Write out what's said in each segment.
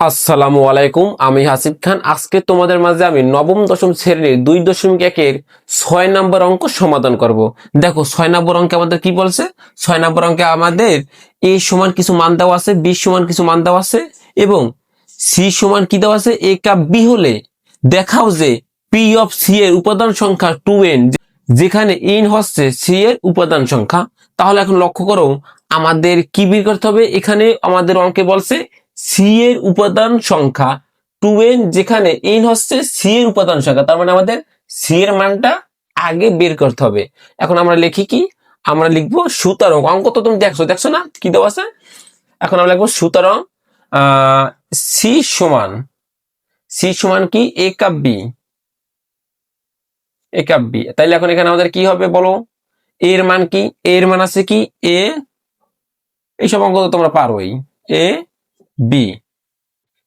আসসালামু আলাইকুম, আমি হাসিব খান। আজকে তোমাদের মাঝে আমি নবম, দশম শ্রেণির দুই দশমিক একের ছয় নম্বর অঙ্ক সমাধান করব। দেখো, ছয় নম্বর অঙ্কে আমাদের কি বলছে? ছয় নম্বর অঙ্কে আমাদের এ সমান কিছু মান দেওয়া আছে, বি সমান কিছু মান দেওয়া আছে এবং সি সমান কি দেওয়া আছে? এ কাপ বি হলে দেখাও যে পি অফ সি এর উপাদান সংখ্যা টু এন যেখানে ইন হচ্ছে সি এর উপাদান সংখ্যা। তাহলে এখন লক্ষ্য করো, আমাদের কি বের করতে হবে? এখানে আমাদের অঙ্কে বলছে সি এর উপাদান সংখ্যা টু এন যেখানে এন হচ্ছে সি এর উপাদান সংখ্যা। তার মানে আমাদের সি এর মানটা আগে বের করতে হবে। এখন আমরা লিখি কি? আমরা লিখব সুতরাং। অঙ্ক তো তুমি দেখছ। দেখছ না? কি দেওয়া আছে? এখন আমরা লিখব সুতরাং সি সমান সি সমান কি? A cup B A cup B তাইলে এখন এখানে আমাদের কি হবে বলো? এর মান কি? এর মান আছে কি? এ এইসব অঙ্ক তো তোমরা পারোই। এ বি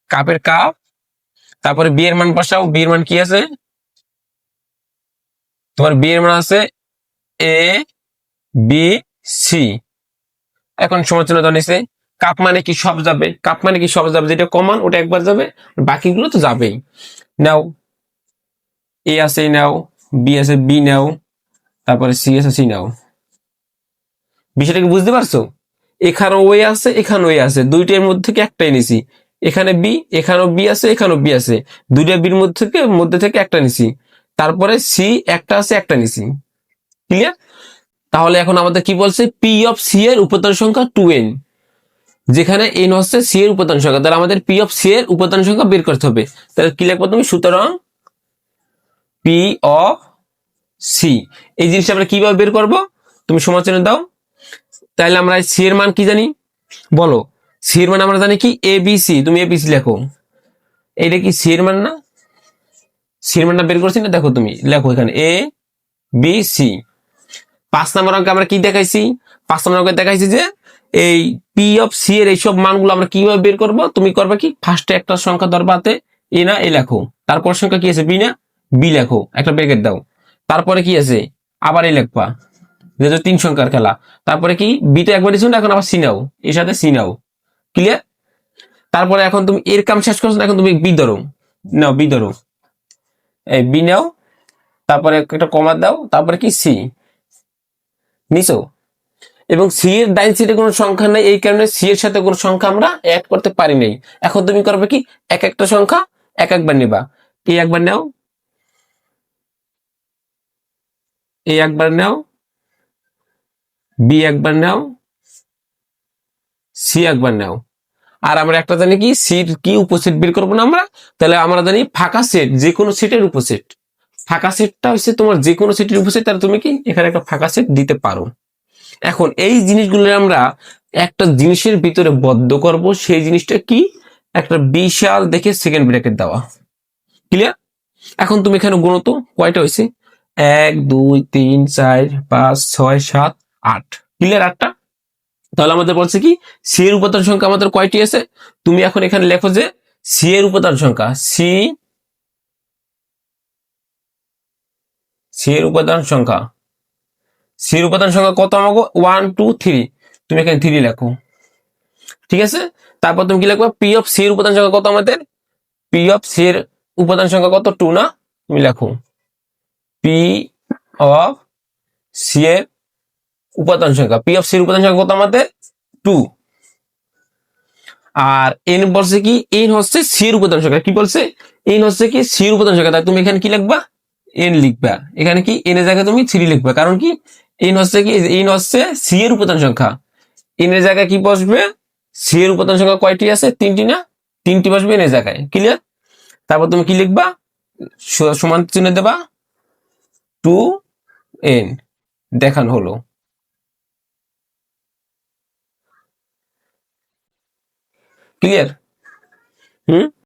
কাপের কাপ, তারপরে বি এর মান বসাও বি এর মান কি আছে? তোমার বি এর মান আছে এ বি সি এখন সমালোচনা জানিছে কাপ মানে কি সব যাবে? কাপ মানে কি সব যাবে? যেটা কমান ওটা একবার যাবে, বাকিগুলো তো যাবেই। নাও এ আছে, নাও বি আছে বি নাও, তারপরে সি আছে সি নাও। বিষয়টা কি বুঝতে পারছ? এখানে ওয়ে আছে, এখানে ওয়ে আছে। দুইটার মধ্যে থেকে একটাই নিছি। এখানে বি এখানেও বি আছে এখানেও বি আছে। দুইটা বির মধ্যে থেকে মধ্যে থেকে একটা নিছি। তারপরে সি একটা আছে, একটা নিছি। ক্লিয়ার তাহলে এখন আমাদের কি বলছে? পি অফ সি এর উপাদান সংখ্যা টু এন যেখানে এন হচ্ছে সি এর উপাদান সংখ্যা। তাহলে আমাদের পি অফ সি এর উপাদান সংখ্যা বের করতে হবে। তাহলে কি লিখব তুমি? সুতরাং পি অফ সি এই জিনিসটা আমরা কীভাবে বের করব? তুমি সমালোচনা দাও। তাহলে আমরা সি এর মান কি জানি? বলো। সি এর মান আমরা জানি কি? এ বি সি তুমি এ বি সি লেখো। এইটা কি সি এর মান না? সি এর মানটা বের করছি না? দেখো তুমি, লেখো এখানে। এ বি সি পাঁচ নম্বর অঙ্কে আমরা কি দেখাইছি? পাঁচ নম্বর অঙ্কে দেখাইছি যে এই পি অফ সি এর এইসব মানগুলো আমরা কীভাবে বের করব? তুমি করবে কি? ফার্স্টে একটা সংখ্যা ধরবা হাতে এ না এ লেখো। তারপর সংখ্যা কি আছে? বি না বি লেখো। একটা ব্রেকেট দাও। তারপরে কি আছে? আবার এই লেখবা। যেহেতু তিন সংখ্যার খেলা তারপরে কি? বিতে একবার দিচ্ছ এখন আবার সি নাও। এর সাথে সি নাও। ক্লিয়ার তারপরে এখন তুমি, এর কাম শেষ করছ এখন তুমি বি নাও বি এই বি নাও, তারপরে একটা কমা দাও, তারপরে কি? সি নিছো? এবং সি এর ডাইন সিটে কোনো সংখ্যা নেই, এই কারণে সি এর সাথে কোনো সংখ্যা আমরা অ্যাড করতে পারি নাই। এখন তুমি করবে কি? এক একটা সংখ্যা এক একবার নিবা। এই একবার নাও। এই একবার নাও। বি একবার নাও সি একবার নাও। আর আমরা একটা জানি কি সিট কি উপসেট বের করব না আমরা? তাহলে আমরা জানি ফাঁকা সেট যে কোনো সেটের উপসেট। ফাঁকা সেটটা হচ্ছে তোমার যে কোনো সেটের উপসেট, তাহলে তুমি কি এখানে একটা ফাঁকা সেট দিতে পারো। এখন এই জিনিসগুলো আমরা একটা জিনিসের ভিতরে বদ্ধ করব, সেই জিনিসটা কি? একটা বিশাল দেখে সেকেন্ড ব্র্যাকেট দেওয়া। ক্লিয়ার এখন তুমি এখানে গুণত কয়টা হয়েছে? এক, দুই, তিন, চার, পাঁচ, ছয়, সাত আট। ক্লিয়ার আটটা? তাহলে আমাদের বলছে কি সি এর উপাদান সংখ্যা আমাদের কয়টি আছে? তুমি এখন এখানে লেখো যে সি এর উপাদান সংখ্যা সি সি এর উপাদান সংখ্যা সি এর উপাদান সংখ্যা কত আমাকে ওয়ান টু থ্রি তুমি এখানে থ্রি লেখো। ঠিক আছে? তারপর তুমি কি লিখবে? পি অফ সি এর উপাদান সংখ্যা কত আমাদের? পি অফ সি এর উপাদান সংখ্যা কত? টু না? তুমি লেখো। পি অফ সি এর উপাদান সংখ্যা পি অফ সি উপাদান সংখ্যা কত আমাদের? টু আর এন বলছে কি এন হচ্ছে সি এর উপাদান সংখ্যা। কি বলছে? এন হচ্ছে কি সি এর উপাদান সংখ্যা। তাই তুমি এখানে কি লিখবা? এন লিখবা। এখানে কি এন এর জায়গায় তুমি থ্রি লিখবা। কারণ কি? এন হচ্ছে কি এন হচ্ছে সি এর উপাদান সংখ্যা। এন এর জায়গায় কি বসবে? সি এর উপাদান সংখ্যা কয়টি আছে? তিনটি না? তিনটি বসবে এন এর জায়গায়। ক্লিয়ার তারপর তুমি কি লিখবা? সমান চিহ্ন দেবা। টু এন দেখানো হলো। Clear hmm